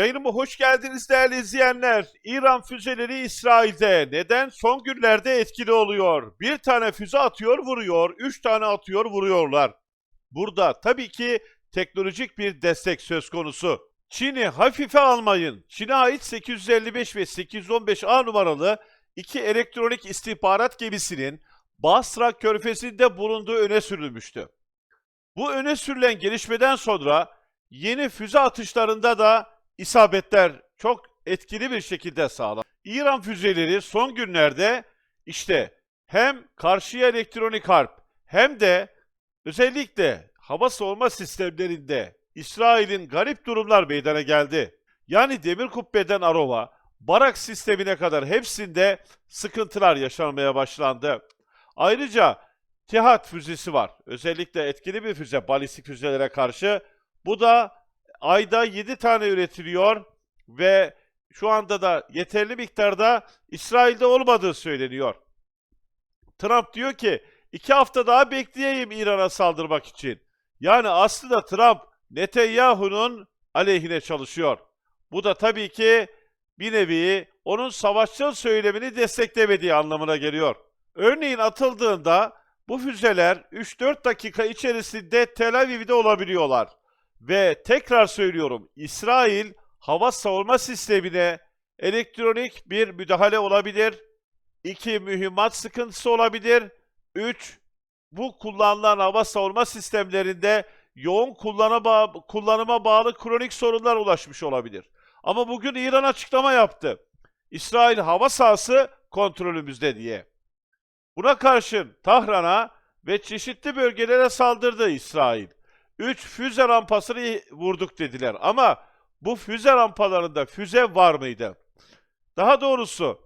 Yayınıma hoş geldiniz değerli izleyenler. İran füzeleri İsrail'de neden son günlerde etkili oluyor? Bir tane füze atıyor vuruyor, üç tane atıyor vuruyorlar. Burada tabii ki teknolojik bir destek söz konusu. Çin'i hafife almayın. Çin'e ait 855 ve 815A numaralı iki elektronik istihbarat gemisinin Basra körfezinde bulunduğu öne sürülmüştü. Bu öne sürülen gelişmeden sonra yeni füze atışlarında da isabetler çok etkili bir şekilde sağlandı. İran füzeleri son günlerde işte hem karşıya elektronik harp hem de özellikle hava savunma sistemlerinde İsrail'in garip durumlar meydana geldi. Yani demir kubbeden Arova, Barak sistemine kadar hepsinde sıkıntılar yaşanmaya başlandı. Ayrıca TİHAD füzesi var. Özellikle etkili bir füze balistik füzelere karşı. Bu da ayda 7 tane üretiliyor ve şu anda da yeterli miktarda İsrail'de olmadığı söyleniyor. Trump diyor ki iki hafta daha bekleyeyim İran'a saldırmak için. Yani aslında Trump Netanyahu'nun aleyhine çalışıyor. Bu da tabii ki bir nevi onun savaşçı söylemini desteklemediği anlamına geliyor. Örneğin atıldığında bu füzeler 3-4 dakika içerisinde Tel Aviv'de olabiliyorlar. Ve tekrar söylüyorum İsrail hava savunma sistemine elektronik bir müdahale olabilir. 2. Mühimmat sıkıntısı olabilir. 3. Bu kullanılan hava savunma sistemlerinde yoğun kullanıma, kullanıma bağlı kronik sorunlar ulaşmış olabilir. Ama bugün İran açıklama yaptı. İsrail hava sahası kontrolümüzde diye. Buna karşın Tahran'a ve çeşitli bölgelere saldırdı İsrail. 3 füze rampasını vurduk dediler ama bu füze rampalarında füze var mıydı? Daha doğrusu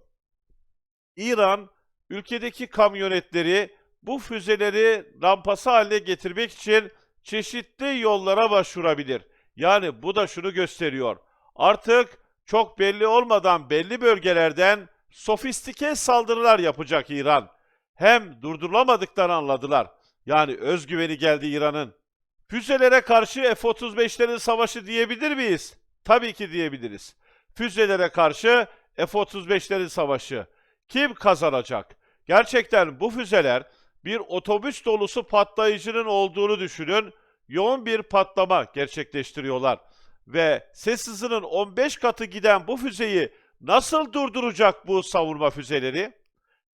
İran ülkedeki kamyonetleri bu füzeleri rampası haline getirmek için çeşitli yollara başvurabilir. Yani bu da şunu gösteriyor. Artık çok belli olmadan belli bölgelerden sofistike saldırılar yapacak İran. Hem durdurulamadıklarını anladılar. Yani özgüveni geldi İran'ın. Füzelere karşı F-35'lerin savaşı diyebilir miyiz? Tabii ki diyebiliriz. Füzelere karşı F-35'lerin savaşı. Kim kazanacak? Gerçekten bu füzeler bir otobüs dolusu patlayıcının olduğunu düşünün. Yoğun bir patlama gerçekleştiriyorlar. Ve ses hızının 15 katı giden bu füzeyi nasıl durduracak bu savunma füzeleri?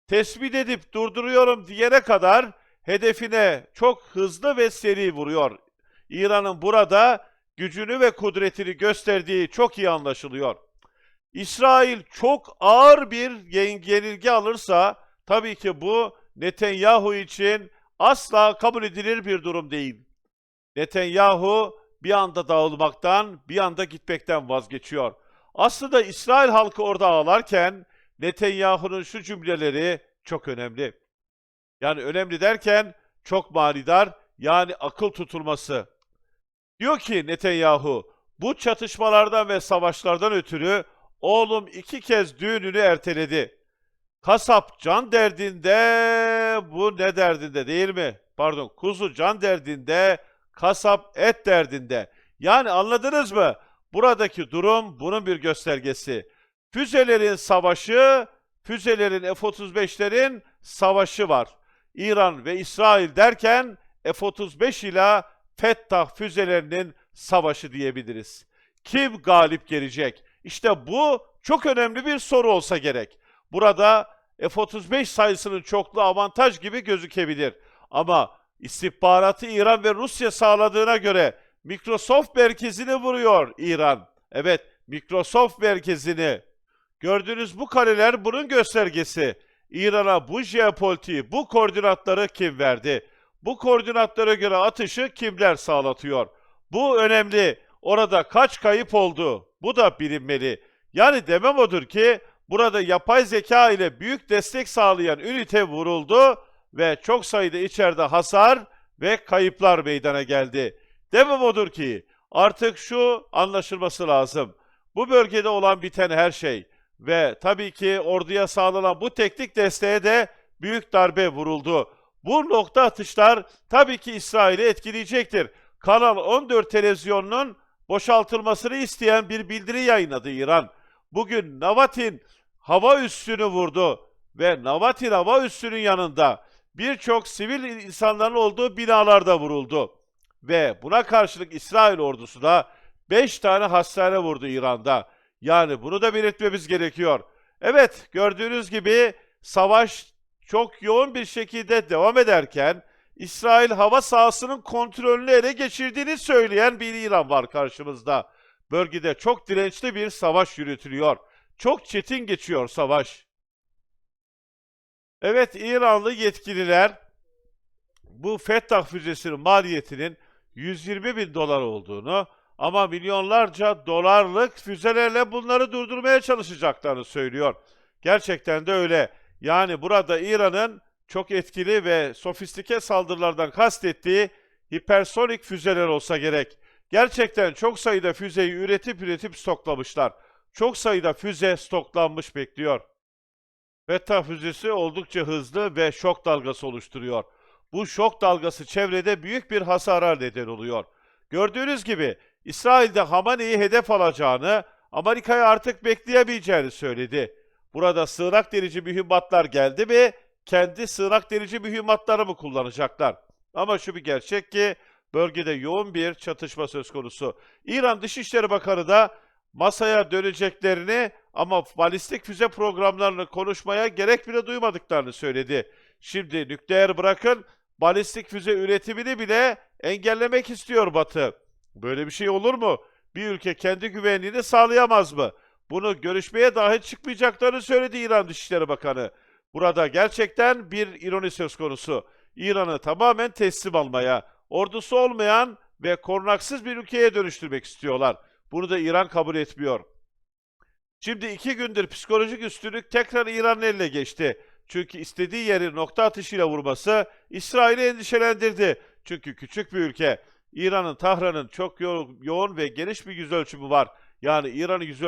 Tespit edip durduruyorum diyene kadar hedefine çok hızlı ve seri vuruyor. İran'ın burada gücünü ve kudretini gösterdiği çok iyi anlaşılıyor. İsrail çok ağır bir yenilgi alırsa tabii ki bu Netanyahu için asla kabul edilir bir durum değil. Netanyahu bir anda dağılmaktan, bir anda gitmekten vazgeçiyor. Aslında İsrail halkı orada ağlarken Netanyahu'nun şu cümleleri çok önemli. Yani önemli derken çok manidar, yani akıl tutulması. Diyor ki Netanyahu, bu çatışmalardan ve savaşlardan ötürü oğlum iki kez düğününü erteledi. Kasap can derdinde, bu ne derdinde değil mi? Pardon, kuzu can derdinde, kasap et derdinde. Yani anladınız mı? Buradaki durum bunun bir göstergesi. Füzelerin savaşı, füzelerin F-35'lerin savaşı var. İran ve İsrail derken F-35 ile Fettah füzelerinin savaşı diyebiliriz. Kim galip gelecek? İşte bu çok önemli bir soru olsa gerek. Burada F-35 sayısının çokluğu avantaj gibi gözükebilir. Ama istihbaratı İran ve Rusya sağladığına göre Microsoft merkezini vuruyor İran. Evet, Microsoft merkezini. Gördüğünüz bu kareler bunun göstergesi. İran'a bu jeopolitiği, bu koordinatları kim verdi? Bu koordinatlara göre atışı kimler sağlatıyor? Bu önemli. Orada kaç kayıp oldu? Bu da bilinmeli. Yani demem odur ki burada yapay zeka ile büyük destek sağlayan ünite vuruldu ve çok sayıda içeride hasar ve kayıplar meydana geldi. Demem odur ki artık şu anlaşılması lazım. Bu bölgede olan biten her şey ve tabii ki orduya sağlanan bu teknik desteğe de büyük darbe vuruldu. Bu nokta atışlar tabii ki İsrail'i etkileyecektir. Kanal 14 televizyonunun boşaltılmasını isteyen bir bildiri yayınladı İran. Bugün Navatin hava üssünü vurdu ve Navatin hava üssünün yanında birçok sivil insanların olduğu binalarda vuruldu. Ve buna karşılık İsrail ordusu da 5 tane hastane vurdu İran'da. Yani bunu da belirtmemiz gerekiyor. Evet gördüğünüz gibi savaş çok yoğun bir şekilde devam ederken İsrail hava sahasının kontrolünü ele geçirdiğini söyleyen bir İran var karşımızda. Bölgede çok dirençli bir savaş yürütülüyor. Çok çetin geçiyor savaş. Evet İranlı yetkililer bu Fettah füzesinin maliyetinin 120 bin dolar olduğunu ama milyonlarca dolarlık füzelerle bunları durdurmaya çalışacaklarını söylüyor. Gerçekten de öyle. Yani burada İran'ın çok etkili ve sofistike saldırılardan kastettiği hipersonik füzeler olsa gerek. Gerçekten çok sayıda füzeyi üretip üretip stoklamışlar. Çok sayıda füze stoklanmış bekliyor. Beta füzesi oldukça hızlı ve şok dalgası oluşturuyor. Bu şok dalgası çevrede büyük bir hasara neden oluyor. Gördüğünüz gibi İsrail'de Hamane'yi hedef alacağını, Amerika'yı artık bekleyemeyeceğini söyledi. Burada sığınak delici mühimmatlar geldi mi, kendi sığınak delici mühimmatları mı kullanacaklar? Ama şu bir gerçek ki bölgede yoğun bir çatışma söz konusu. İran Dışişleri Bakanı da masaya döneceklerini ama balistik füze programlarını konuşmaya gerek bile duymadıklarını söyledi. Şimdi nükleer bırakın balistik füze üretimini bile engellemek istiyor Batı. Böyle bir şey olur mu? Bir ülke kendi güvenliğini sağlayamaz mı? Bunu görüşmeye dahi çıkmayacaklarını söyledi İran Dışişleri Bakanı. Burada gerçekten bir ironi söz konusu. İran'ı tamamen teslim almaya, ordusu olmayan ve korunaksız bir ülkeye dönüştürmek istiyorlar. Bunu da İran kabul etmiyor. Şimdi iki gündür psikolojik üstünlük tekrar İran'ın eline geçti. Çünkü istediği yeri nokta atışıyla vurması İsrail'i endişelendirdi. Çünkü küçük bir ülke. İran'ın Tahran'ın çok yo- yoğun ve geniş bir yüz var. Yani İran'ın yüz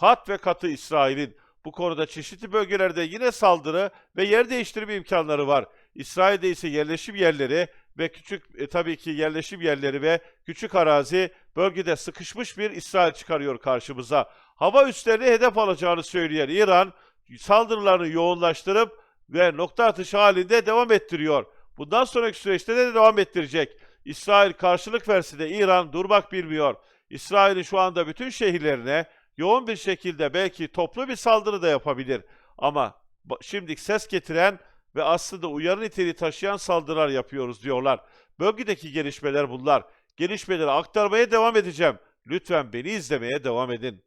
kat ve katı İsrail'in. Bu konuda çeşitli bölgelerde yine saldırı ve yer değiştirme imkanları var. İsrail'de ise yerleşim yerleri ve küçük e, tabii ki yerleşim yerleri ve küçük arazi bölgede sıkışmış bir İsrail çıkarıyor karşımıza. Hava üslerini hedef alacağını söyleyen İran saldırılarını yoğunlaştırıp ve nokta atışı halinde devam ettiriyor. Bundan sonraki süreçte de devam ettirecek. İsrail karşılık verse de İran durmak bilmiyor. İsrail'in şu anda bütün şehirlerine yoğun bir şekilde belki toplu bir saldırı da yapabilir. Ama ba- şimdi ses getiren ve aslında uyarı niteliği taşıyan saldırılar yapıyoruz diyorlar. Bölgedeki gelişmeler bunlar. Gelişmeleri aktarmaya devam edeceğim. Lütfen beni izlemeye devam edin.